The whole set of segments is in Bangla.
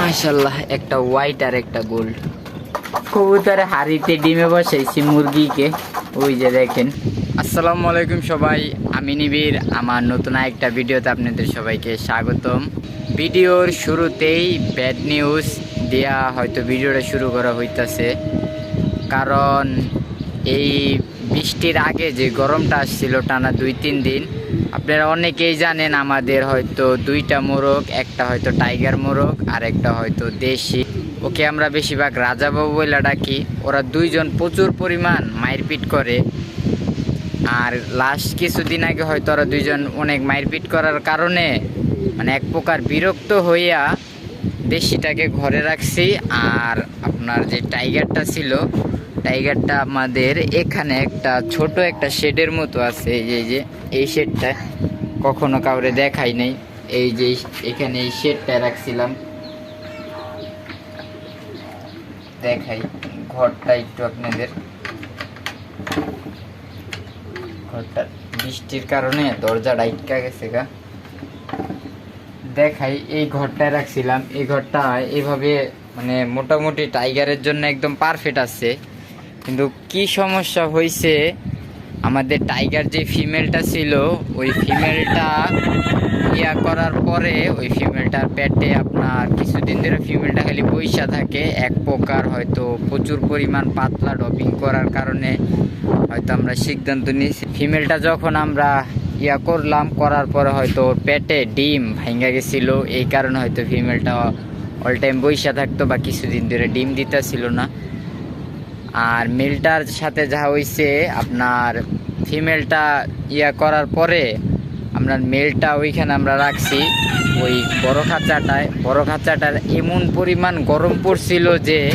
মাশাল্লাহ একটা হোয়াইট আর একটা গোল্ড কবুতরে হাড়িতে ডিমে বসাইছি মুরগিকে। ওই যে দেখেন। আসসালামু আলাইকুম সবাই আমি নিবির আমার নতুন একটা ভিডিওতে আপনাদের সবাইকে স্বাগতম। ভিডিওর শুরুতেই ব্যাড নিউজ দেয়া হয়তো ভিডিওটা শুরু করা হইতাছে। কারণ এই বৃষ্টির আগে যে গরমটা আসছিল টানা দুই তিন দিন আপনারা অনেকেই জানেন আমাদের হয়তো দুইটা মোরগ, একটা হয়তো টাইগার মোরগ আর একটা হয়তো দেশি। ওকে আমরা বেশিরভাগ রাজাবাবু বলে ডাকি। ওরা দুইজন প্রচুর পরিমাণ মারপিট করে। আর লাস্ট কিছুদিন আগে হয়তো ওরা দুইজন অনেক মারপিট করার কারণে মানে এক প্রকার বিরক্ত হইয়া দেশিটাকে ঘরে রাখছি। আর আপনার যে টাইগারটা ছিল টাইগারটা আমাদের এখানে একটা ছোট একটা শেডের মতো আছে, এই যে যে, এই শেডটা কখনো কাউরে দেখাই নাই। এই যে, এখানে এই শেডটা রাখছিলাম। দেখাই, ঘরটা একটু আপনাদের। ঘরটা বৃষ্টির কারণে দরজাটা আটকা গেছে গা। দেখাই, এই ঘরটায় রাখছিলাম। এই ঘরটা এইভাবে মানে মোটামুটি টাইগারের জন্য একদম পারফেক্ট আছে। কিন্তু কি সমস্যা হয়েছে আমাদের টাইগার যে ফিমেলটা ছিল, ওই ফিমেলটা ইয়া করার পরে ওই ফিমেলটার পেটে আপনার কিছুদিন ধরে ফিমেলটা খালি পয়সা থাকে। এক প্রকার হয়তো প্রচুর পরিমাণ পাতলা ডপিং করার কারণে হয়তো আমরা সিদ্ধান্ত নিয়েছি। ফিমেলটা যখন আমরা ইয়া করলাম, করার পরে হয়তো পেটে ডিম ভাঙ্গা গেছিল। এই কারণে হয়তো ফিমেলটা অল টাইম বৈশা থাকতো বা কিছুদিন ধরে ডিম দিতেছিল না। আর মেলটার সাথে যা হয়েছে আপনার ফিমেলটা ইয়া করার পরে আপনার মেলটা ওইখানে আমরা রাখছি। ওই বড় খাঁচাটায়। বড় খাঁচাটার এমন পরিমাণ গরম পড়ছিল যে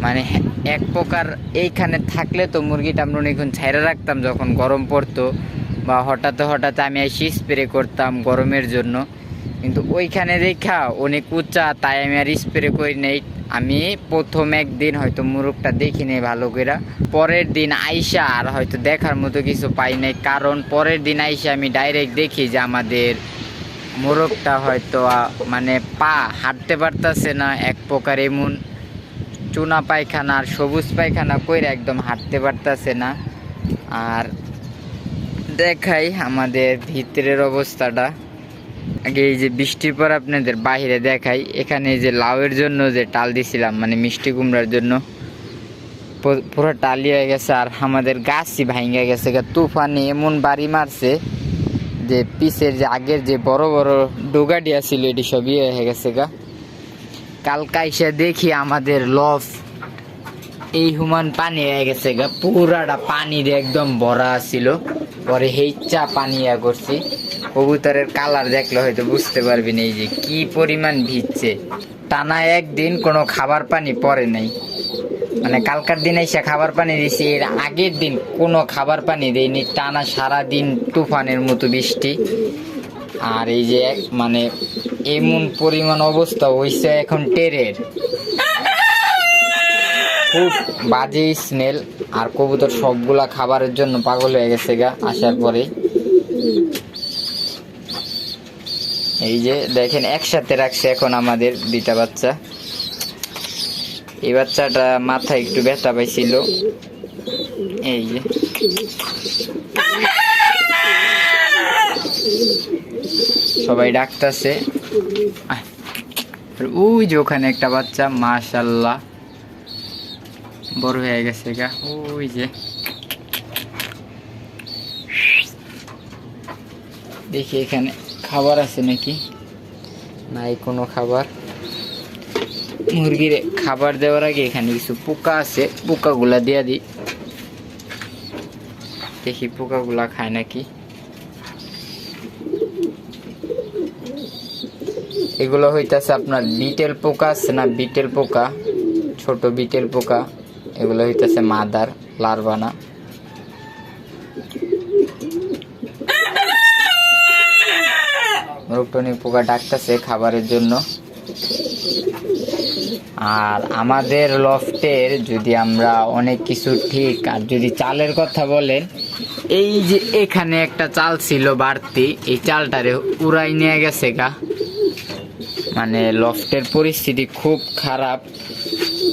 মানে এক প্রকার এইখানে থাকলে তো মুরগিটা আমরা অনেকক্ষণ ছাইরা রাখতাম যখন গরম পড়তো বা হঠাৎ হঠাৎ আমি এসে স্প্রে করতাম গরমের জন্য। কিন্তু ওইখানে দেখা অনেক উঁচা, তাই আমি আর স্প্রে করি নাই। আমি প্রথম একদিন হয়তো মুরগটা দেখি নাই ভালো করে পরের দিন আইসা আর হয়তো দেখার মতো কিছু পাই নাই, কারণ পরের দিন আইসা আমি ডাইরেক্ট দেখি যে আমাদের মোরগটা হয়তো মানে পা হাঁটতে পারতাছে না, এক প্রকার এমন চুনা পায়খানা আর সবুজ পায়খানা কইরা একদম হাঁটতে পারতাছে না। আর দেখাই আমাদের ভিতরের অবস্থাটা। আগে এই যে বৃষ্টির পর আপনাদের বাহিরে দেখাই, এখানে যে লাউয়ের জন্য যে টাল দিছিলাম মানে মিষ্টি কুমড়ার জন্য পুরো টালি হয়ে গেছে আর আমাদের গাছই ভাঙ্গা গেছে। তুফানে এমন বাড়ি মারছে যে পিসের যে আগের যে বড় বড় ডোগাডিয়া ছিল এটি সবই হয়ে গেছে গা। কালকা এসে দেখি আমাদের লফ এই হুমান পানি হয়ে গেছে গা, পুরাটা পানি দিয়ে একদম ভরা ছিল পরে হেইচা পানি ইয়া করছি। কবুতরের কালার দেখলে হয়তো বুঝতে পারবি না এই যে কি পরিমাণ ভিজছে। টানা একদিন কোনো খাবার পানি পরে নাই। মানে কালকার দিন এসে খাবার পানি দিছি এর আগের দিন কোনো খাবার পানি দেয়নি টানা সারা দিন তুফানের মতো বৃষ্টি। আর এই যে মানে এমন পরিমাণ অবস্থা হইছে এখন টেরের। খুব বাজে স্মেল আর কবুতর সবগুলা খাবারের জন্য পাগল হয়ে গেছে গা, আসার পরে। এই যে দেখেন, একসাথে রাখছে এখন আমাদের দুইটা বাচ্চা। এই বাচ্চাটা মাথায় একটু ব্যথা পাইছিল। এই যে। সবাই ডাকতেছে। ওই যে ওখানে একটা বাচ্চা মাশাল্লাহ বড় হয়ে গেছে গা, ওই যে। দেখি এখানে। খাবার আছে নাকি? নাই কোনো খাবার। মুরগির খাবার দেওয়ার আগে এখানে কিছু পোকা আছে, পোকাগুলা দিয়া দিই। দেখি পোকাগুলা খায় নাকি। এগুলো হইতাছে আপনার বিটেল পোকা আছে না বিটেল পোকা? ছোট বিটেল পোকা। এগুলো হইতাছে মাদার, লার্ভানা। রোগটনিক পোকা ডাকতেছে খাবারের জন্য। আর আমাদের লফটের যদি আমরা অনেক কিছু ঠিক, আর যদি চালের কথা বলেন, এই যে এখানে একটা চাল ছিল বাড়তি, এই চালটারে উড়াই নিয়ে গেছে গা। মানে লফটের পরিস্থিতি খুব খারাপ।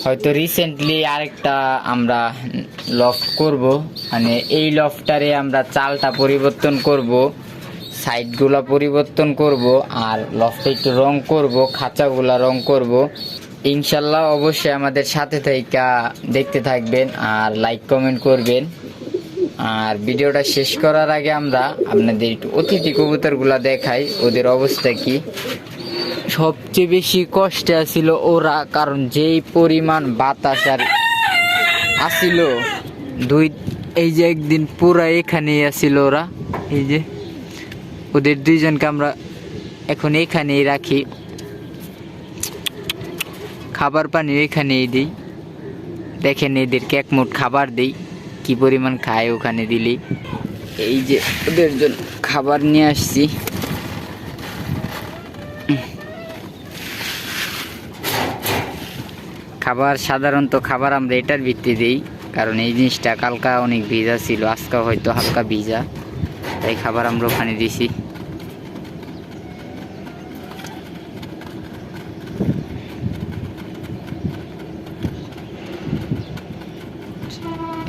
হয়তো রিসেন্টলি আরেকটা আমরা লফট করব। মানে এই লফটারে আমরা চালটা পরিবর্তন করব। সাইডগুলা পরিবর্তন করব আর লফটে একটু রং করব, খাঁচাগুলা রং করব। ইনশাল্লাহ অবশ্যই আমাদের সাথে থেকে দেখতে থাকবেন আর লাইক কমেন্ট করবেন। আর ভিডিওটা শেষ করার আগে আমরা আপনাদের একটু অতিথি কবুতরগুলা দেখাই, ওদের অবস্থা কি? সবচেয়ে বেশি কষ্টে আছিল ওরা, কারণ যেই পরিমাণ বাতাস আর আসিল, দুই এই যে একদিন পুরা এখানেই আসিল ওরা, এই যে। ওদের দুইজনকে আমরা এখন এখানেই রাখি। খাবার পানি এখানেই দিই। দেখেন এদেরকে এক মুঠ খাবার দিই। কি পরিমাণ খায় ওখানে দিলি? এই যে ওদের জন্য খাবার নিয়ে আসছি। খাবার, সাধারণত খাবার আমরা এটার ভিত্তি দিই। কারণ এই জিনিসটা কালকা অনেক ভিজা ছিল আজকে হয়তো হালকা ভিজা। তাই খাবার আমরা ওখানে দিছি।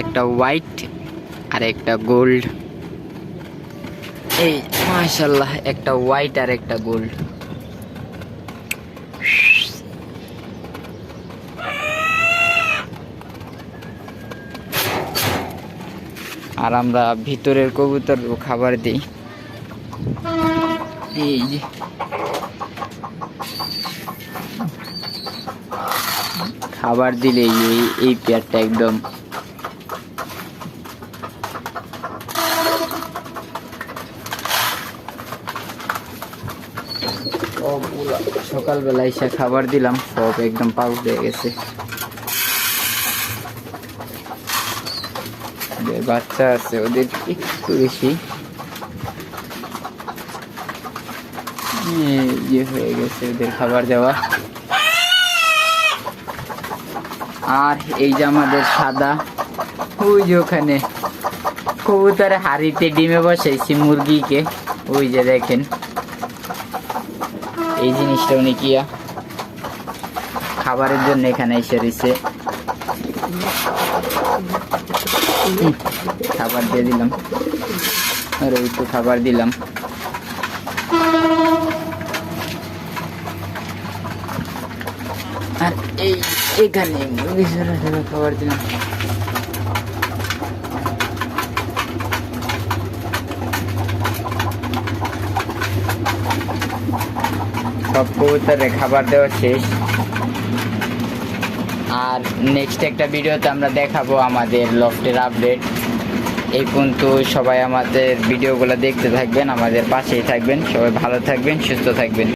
একটা হোয়াইট আর একটা গোল্ড এই মাশাল্লাহ একটা হোয়াইট আর একটা গোল্ড আর আমরা ভিতরের কবুতর খাবার দিই। খাবার দিলে এই এই পেয়ারটা একদম সকালবেলা এসে খাবার দিলাম, সব একদম পাউচ হয়ে গেছে। যে বাচ্চা আছে, ওদের একটু বেশি। এই যে হয়ে গেছে ওদের খাবার দেওয়া আর এই যে আমাদের সাদা, ওই যে ওখানে কবুতরে হাড়িতে ডিমে বসাইছি মুরগিকে। ওই যে দেখেন, এই জিনিসটা উনি কিয়া খাবারের জন্য এখানে এসে রয়েছে। খাবার দিয়ে দিলাম। আর, একটু খাবার দিলাম। আর এই, এখানে খাবার দিলাম। সব কবুতরে খাবার দেওয়া শেষ। আর নেক্সট একটা ভিডিওতে আমরা দেখাবো আমাদের লফটের আপডেট এই পর্যন্ত সবাই আমাদের ভিডিওগুলো দেখতে থাকবেন, আমাদের পাশেই থাকবেন। সবাই ভালো থাকবেন, সুস্থ থাকবেন।